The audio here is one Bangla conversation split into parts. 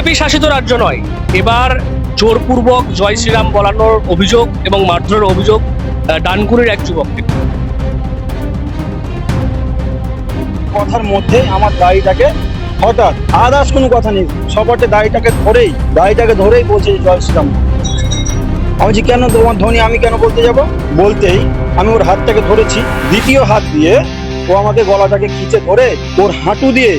বিজেপি শাসিত রাজ্য নয়। এবার জোরপূর্বক জয় শ্রীরাম বলানোর অভিযোগ এবং মারধরের অভিযোগ ডানকুনির এক যুবককে। কথার মধ্যে আমার দাড়িটাকে হঠাৎ আদার্স কোনো কথা নেই। সবারটা দাড়িটাকে ধরেই দাড়িটাকে ধরেই বলছে জয় শ্রীরাম। আমি বলছি কেন তোমার ধ্বনি আমি কেন বলতে যাব? বলতেই আমি ওর হাতটাকে ধরেছি। দ্বিতীয় হাত দিয়ে ও আমাকে গলাটাকে খিচে ধরে ওর হাঁটু দিয়ে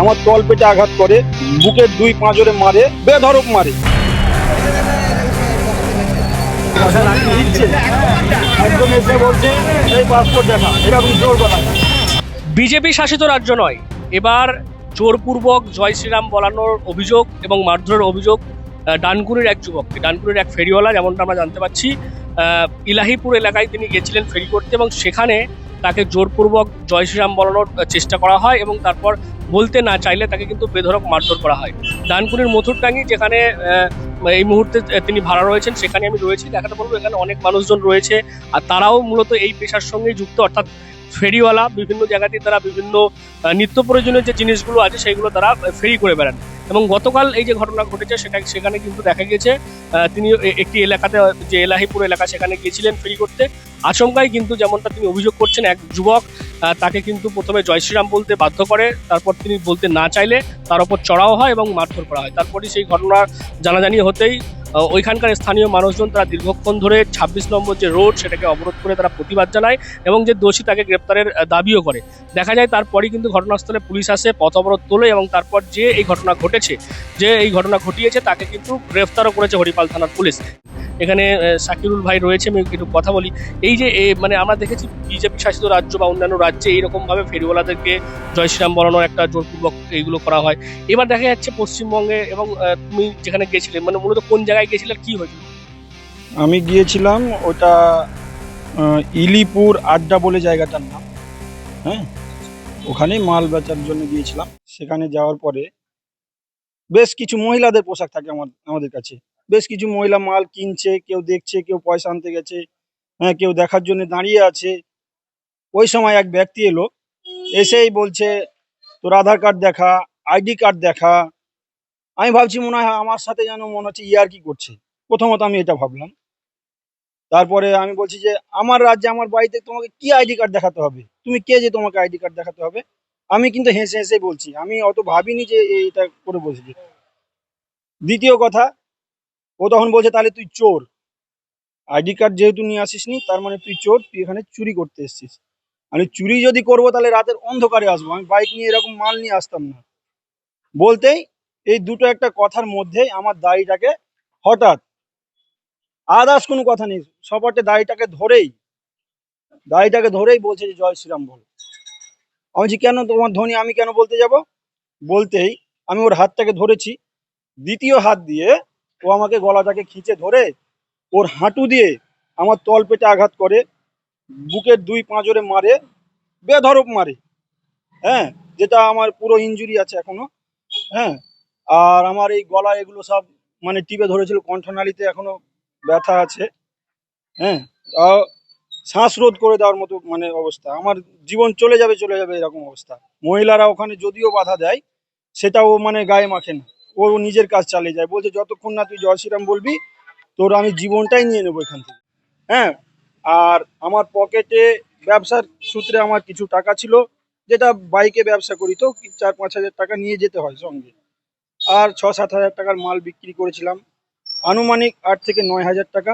আমার তল পেটে আঘাত করে বুকের দুই পাঁজরে মারে বেধরক মারে। বিজেপি শাসিত রাজ্য নয়। এবার জোরপূর্বক জয় শ্রীরাম বলানোর অভিযোগ এবং মারধরের অভিযোগ আহ, ডানকুনির এক যুবককে। ডানকুনির এক ফেরিওয়ালা যেমনটা আমরা জানতে পারছি ইলাহিপুর এলাকায় তিনি গেছিলেন ফেরি করতে এবং সেখানে তাকে জোরপূর্বক জয় শ্রীরাম বলানোর চেষ্টা করা হয় এবং তারপর বলতে না চাইলে তাকে কিন্তু বেধরক মারধর করা হয়। ডানকুনির মথুরটাঙ্গি যেখানে এই মুহূর্তে তিনি ভাড়া রয়েছেন সেখানে আমি রয়েছি। দেখাতে বলব এখানে অনেক মানুষজন রয়েছে। আর তারাও মূলত এই পেশার সঙ্গে যুক্ত। অর্থাৎ ফেরিওয়ালা বিভিন্ন জায়গাতে তারা বিভিন্ন নিত্য প্রয়োজনীয় যে জিনিসগুলো আছে সেগুলো তারা ফেরি করে বেড়ান। এবং গতকাল এই যে ঘটনা ঘটেছে সেটা সেখানে কিন্তু দেখা আহ, তিনি একটি এলাকাতে যে এলাহিপুর এলাকা সেখানে গিয়েছিলেন ফেরি করতে। আচমকাই কিন্তু যেমনটা তিনি অভিযোগ করছেন এক যুবক তাকে কিন্তু প্রথমে জয় শ্রীরাম বলতে বাধ্য করে, তারপর তিনি বলতে না চাইলে তার উপর চড়াও হয় এবং মারধর করা হয়। তারপরে সেই ঘটনা জানাজানি হতেই ওইখানকার স্থানীয় মানুষজন তারা দীর্ঘক্ষণ ধরে ছাব্বিশ নম্বর যে রোড, সেটাকে অবরোধ করে তারা প্রতিবাদ জানায় এবং যে দোষী তাকে গ্রেপ্তারের দাবিও করে। দেখা যায় তারপরই কিন্তু ঘটনাস্থলে পুলিশ আসে, পথ অবরোধ তোলে এবং তারপর যে এই ঘটনা ঘটেছে, যে এই ঘটনা ঘটিয়েছে, তাকে কিন্তু গ্রেফতারও করেছে হরিপাল থানার পুলিশ। এখানে আহ, শাকিরুল ভাই রয়েছে আমি একটু কথা বলি। এই যে মানে আমরা দেখেছি বিজেপি শাসিত রাজ্য বা অন্যান্য রাজ্যে এইরকম ভাবে ফেরিওয়ালাদেরকে জয় শ্রীরাম বলানোর একটা জোরপূর্বক এইগুলো করা হয়। এবার দেখা যাচ্ছে পশ্চিমবঙ্গে এবং তুমি যেখানে গেছিলে মানে মূলত কোন জায়গায় গেছিলে কি হয়েছিল? আমি গিয়েছিলাম ওটা ইলিপুর আড্ডা বলে জায়গাটার নাম। হ্যাঁ? ওখানে মাল বেচার জন্য গিয়েছিলাম। সেখানে যাওয়ার পরে বেশ কিছু মহিলাদের পোশাক থাকে আমার আমাদের কাছে। বেশ কিছু মহিলা মাল কিনছে, কেউ দেখছে, কেউ পয়সা আনতে গেছে হ্যাঁ কেউ দেখার জন্য দাঁড়িয়ে আছে। ওই সময় এক ব্যক্তি এলো, এসেই বলছে, তোর আধার কার্ড দেখা, আইডি কার্ড দেখা। আমি ভাবছি মনে হয় আমার সাথে যেন মনে হচ্ছে ইয়ার কি করছে। প্রথমত আমি এটা ভাবলাম। তারপরে আমি বলছি যে, আমার রাজ্যে, আমার বাড়িতে তোমাকে কি আইডি কার্ড দেখাতে হবে? তুমি কে যে তোমাকে আইডি কার্ড দেখাতে হবে? আমি কিন্তু হেসে হেসে বলছি। আমি অত ভাবিনি যে এটা করে বলছি দ্বিতীয় কথা ও তখন বলছে, তাহলে তুই চোর। আইডি কার্ড যেহেতু নিয়ে আসিসনি, তার মানে তুই চোর, তুই এখানে চুরি করতে এসেছিস। আমি চুরি যদি করব, তাহলে রাতের অন্ধকারে আসব। আমি বাইক নিয়ে এরকম মাল নিয়ে আসতাম না। বলতেই এই দুটো একটা কথার মধ্যেই আমার দাড়িটাকে হঠাৎ আদার্স কোনো কথা নেই সবারটা দাড়িটাকে ধরেই দাড়িটাকে ধরেই বলছে যে, জয় শ্রীরাম বল। আমি বলছি, কেন তোমার ধ্বনি আমি কেন বলতে যাব? বলতেই আমি ওর হাতটাকে ধরেছি। দ্বিতীয় হাত দিয়ে ও আমাকে গলাটাকে খিচে ধরে ওর হাঁটু দিয়ে আমার তল পেটে আঘাত করে, বুকের দুই পাঁজরে মারে বেধরক মারে। হ্যাঁ যেটা আমার পুরো ইঞ্জুরি আছে এখনও। হ্যাঁ আর আমার এই গলা এগুলো সব মানে টিপে ধরেছিল, কণ্ঠনালীতে এখনও ব্যথা আছে। হ্যাঁ শ্বাসরোধ করে দেওয়ার মতো মানে অবস্থা। আমার জীবন চলে যাবে চলে যাবে এরকম অবস্থা। মহিলারা ওখানে যদিও বাধা দেয়, সেটাও মানে গায়ে মাখে না। ও নিজের কাজ চালিয়ে যায়। বলছে, যতক্ষণ না তুই জয় শ্রীরাম বলবি, তোর আমি জীবনটাই নিয়ে নেব এখান থেকে। হ্যাঁ আর আমার পকেটে ব্যবসার সূত্রে আমার কিছু টাকা ছিল, যেটা বাইকে ব্যবসা করি তো চার পাঁচ হাজার টাকা নিয়ে যেতে হয় সঙ্গে। আর ছ সাত হাজার টাকার মাল বিক্রি করেছিলাম, আনুমানিক আট থেকে নয় হাজার টাকা।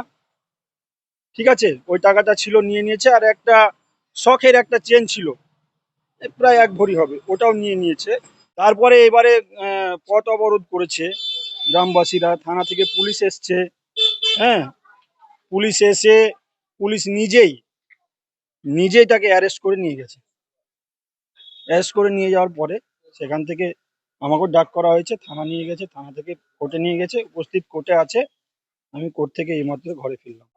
ঠিক আছে, ওই টাকাটা ছিল, নিয়ে নিয়েছে, আর একটা শখের একটা চেন ছিল প্রায় এক ভরি হবে, ওটাও নিয়ে নিয়েছে। তারপরে এবারে পথ অবরোধ করেছে গ্রামবাসীরা। থানা থেকে পুলিশ এসছে হ্যাঁ? পুলিশ এসে, পুলিশ নিজেই নিজেই তাকে অ্যারেস্ট করে নিয়ে গেছে। অ্যারেস্ট করে নিয়ে যাওয়ার পরে সেখান থেকে আমাকেও ডাক করা হয়েছে, থানা নিয়ে গেছে, থানা থেকে কোর্টে নিয়ে গেছে, উপস্থিত কোর্টে আছে। আমি কোর্ট থেকে এইমাত্র ঘরে ফিরলাম।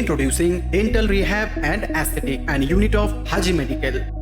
Introducing Dental Rehab and Aesthetic and Unit of Haji Medical.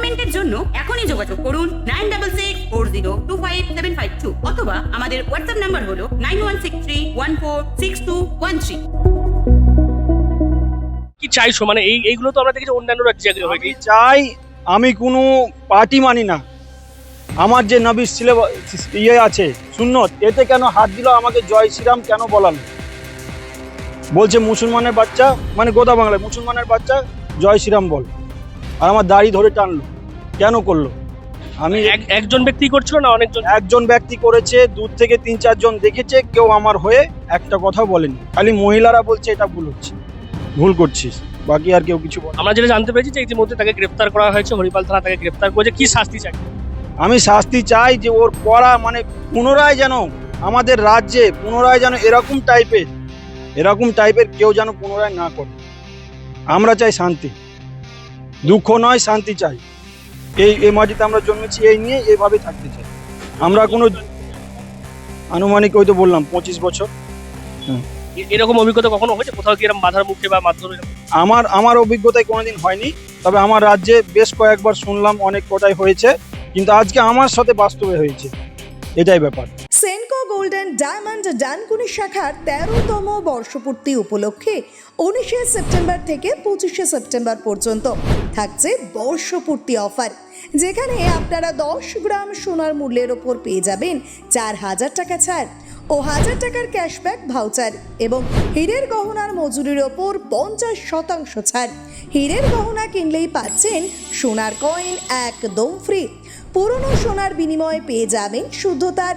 অ্যাপয়েন্টমেন্টের জন্য এখনই যোগাযোগ করুন nine double six four zero two five seven five two অথবা আমাদের হোয়াটসঅ্যাপ নাম্বার হলো nine one six three one four six two one three কি চাইছো? মানে এই এইগুলো তো আমরা দেখেছি অন্যান্য রাজ্যে আমি হয়নি। চাই আমি কোনো পার্টি মানি না। আমার যে নবী সিলেবাস ইয়ে আছে সুন্নত এতে কেন হাত দিল আমাকে জয় শ্রীরাম কেন বলালো বলছে মুসলমানের বাচ্চা মানে গোদা বাংলায় মুসলমানের বাচ্চা জয় শ্রীরাম বল। আর আমার দাড়ি ধরে টানলো। কেন করল? আমি এক- একজন ব্যক্তি করছিল না অনেকজন? একজন ব্যক্তি করেছে দূর থেকে তিন চারজন দেখেছে কেউ আমার হয়ে একটা কথা বলেনি। খালি মহিলারা বলছে এটা ভুল হচ্ছে। ভুল করছিস। বাকি আর কেউ কিছু বলে আমরা যেটা জানতে পেরেছি যে ইতিমধ্যে তাকে গ্রেফতার করা হয়েছে হরিপাল থানা তাকে গ্রেফতার করেছে। কি শাস্তি চাই? আমি শাস্তি চাই যে ওর করা মানে পুনরায় যেন আমাদের রাজ্যে পুনরায় যেন এরকম টাইপের এরকম টাইপের কেউ যেন পুনরায় না করে। আমরা চাই শান্তি। দুঃখ নয় শান্তি চাই। এই এই মাটিতে আমরা জন্মেছি এই নিয়ে এইভাবে থাকতে চাই। আমরা কোনো আনুমানিক ওই তো বললাম পঁচিশ বছর। এরকম অভিজ্ঞতা কখনো হয়েছে? কোথাও কি এরকম বাধার মুখে বা মাধ্যমে আমার আমার অভিজ্ঞতায় কোনোদিন হয়নি তবে আমার রাজ্যে বেশ কয়েকবার শুনলাম অনেক কটাই হয়েছে কিন্তু আজকে আমার সাথে বাস্তবে হয়েছে। এটাই ব্যাপার। সেনকো গোল্ডেন ডায়মন্ড ডানকুনি শাখার তেরোতম বর্ষপূর্তি উপলক্ষে উনিশে সেপ্টেম্বর থেকে পঁচিশে সেপ্টেম্বর পর্যন্ত থাকছে বর্ষপূর্তি অফার, যেখানে আপনারা দশ গ্রাম সোনার মূল্যের ওপর পেয়ে যাবেন চার হাজার টাকা ছাড় ও হাজার টাকার ক্যাশব্যাক ভাউচার এবং হীরের গহনার মজুরির ওপর পঞ্চাশ শতাংশ ছাড়। হীরের গহনা কিনলেই পাচ্ছেন সোনার কয়েন একদম ফ্রি পুরনো সোনার বিনিময়ে পেয়ে যাবেন শুদ্ধতার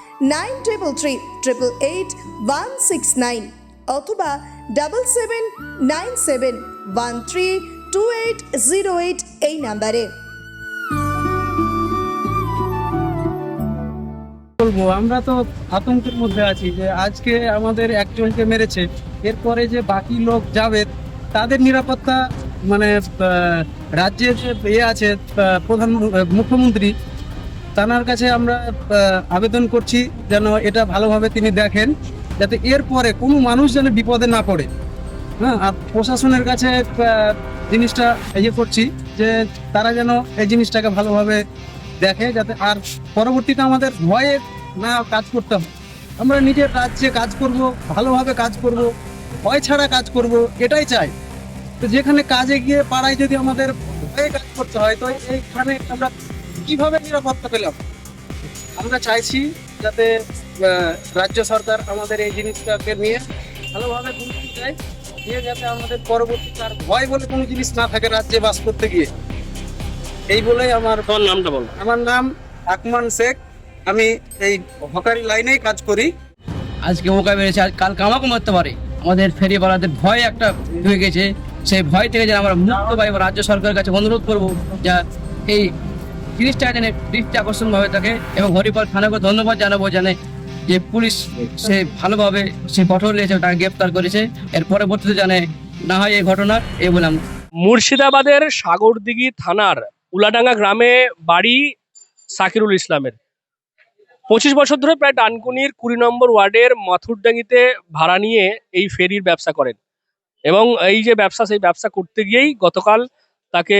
nine triple three triple eight one six nine অথবা double seven nine seven one three two eight zero eight এই নাম্বারে। বলব, আমরা তো আতঙ্কের মধ্যে আছি যে আজকে আমাদের একজনকে মেরেছে, এরপরে যে বাকি লোক যাবে, তাদের নিরাপত্তা মানে রাজ্যের যে ইয়ে আছে প্রধান মুখ্যমন্ত্রী তানার কাছে আমরা আবেদন করছি যেন এটা ভালোভাবে তিনি দেখেন, যাতে এরপরে কোনো মানুষ যেন বিপদে না পড়ে। হ্যাঁ আর প্রশাসনের কাছে জিনিসটা ইয়ে করছি যে তারা যেন এই জিনিসটাকে ভালোভাবে দেখে, যাতে আর পরবর্তীতে আমাদের ভয়ে না কাজ করতে হয়। আমরা নিজের রাজ্যে কাজ করব, ভালোভাবে কাজ করব, ভয় ছাড়া কাজ করব, এটাই চাই। তো যেখানে কাজে গিয়ে পাড়ায় যদি আমাদের ভয়ে কাজ করতে হয়, তো এইখানে আমরা কীভাবে নিরাপত্তা পেলাম? আমরা চাইছি যাতে রাজ্য সরকার আমাদের এই জিনিসটাকে নিয়ে ভালোভাবে গুরুত্ব দেয় দিয়ে যাতে আমাদের পরবর্তীতে আর ভয় বলে কোনো জিনিস না থাকে রাজ্যে বাস করতে গিয়ে। এই বলেই আমার নামটা বল। আমার নাম আকমান শেখ। আমি এই হকারি লাইনেই কাজ করি। আজকে ওকা মেরেছে আজ কালকে আমাকে মারতে পারে। আমাদের ফেরি ফেরিওয়ালাদের ভয় একটা হয়ে গেছে। সেই ভয় থেকে যেন আমরা মুক্ত পাই রাজ্য সরকারের কাছে অনুরোধ করব যা এই জিনিসটা যেন দৃষ্টি আকর্ষণভাবে থাকে এবং হরিপাল থানাকে ধন্যবাদ জানাব জানে যে পুলিশ সে ভালোভাবে সে কঠোর নিয়েছে তাকে গ্রেপ্তার করেছে। এর পরবর্তীতে জানে না হয় এই ঘটনার এই বললাম মুর্শিদাবাদের সাগরদিঘি থানার উলাডাঙ্গা গ্রামে বাড়ি সাকিরুল ইসলামের। পঁচিশ বছর ধরে প্রায় ডানকুনির কুড়ি নম্বর ওয়ার্ডের মাথুরডাঙ্গিতে ভাড়া নিয়ে এই ফেরির ব্যবসা করেন। এবং এই যে ব্যবসা, সেই ব্যবসা করতে গিয়েই গতকাল তাকে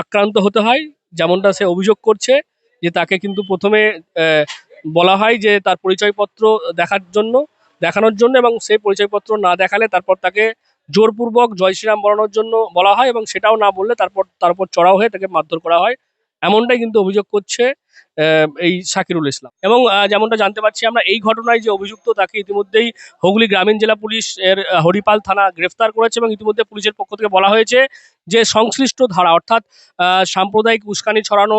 আক্রান্ত হতে হয়। যেমনটা সে অভিযোগ করছে যে তাকে কিন্তু প্রথমে বলা হয় যে তার পরিচয়পত্র দেখার জন্য, দেখানোর জন্য এবং সেই পরিচয়পত্র না দেখালে তারপর তাকে জোরপূর্বক জয় শ্রীরাম বলানোর জন্য বলা হয় এবং সেটাও না বললে তারপর, তার উপর চড়াও হয়ে তাকে মারধর করা হয়। এমনটাই কিন্তু অভিযোগ করছে এই সাকিরুল ইসলাম। এবং যেমনটা জানতে পারছি আমরা, এই ঘটনায় যে অভিযুক্ত তাকে ইতিমধ্যেই হুগলি গ্রামীণ জেলা পুলিশ এর হরিপাল থানা গ্রেফতার করেছে এবং ইতিমধ্যে পুলিশের পক্ষ থেকে বলা হয়েছে যে সংশ্লিষ্ট ধারা, অর্থাৎ সাম্প্রদায়িক উস্কানি ছড়ানো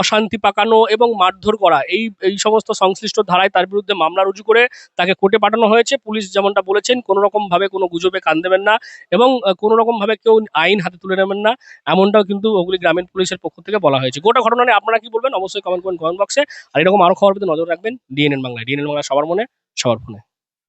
অশান্তি পাকানো এবং মারধর করা। এই এই সমস্ত সংশ্লিষ্ট ধারায় তার বিরুদ্ধে মামলা রুজু করে তাকে কোর্টে পাঠানো হয়েছে। পুলিশ যেমনটা বলেছেন কোনো রকম ভাবে কোনো গুজবে কান দেবেন না এবং কোনো রকম ভাবে কেউ আইন হাতে তুলে নেবেন না। এমনটাও কিন্তু হুগলি গ্রামীণ পুলিশের পক্ষ থেকে বলা হয়েছে। গোটা ঘটনা নিয়ে আপনারা কি বলবেন? অবশ্যই কমেন্ট করুন কমেন্ট বক্সে আর এরকম আরও খবর নজর রাখবেন। ডিএনএন বাংলায়। ডিএনএন বাংলা সবার মনে, সবার ফোনে।